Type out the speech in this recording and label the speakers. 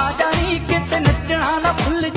Speaker 1: ਆ ਜਾਣੀ ਕਿਤੇ ਨੱਚਣਾ ਨਾ ਭੁੱਲ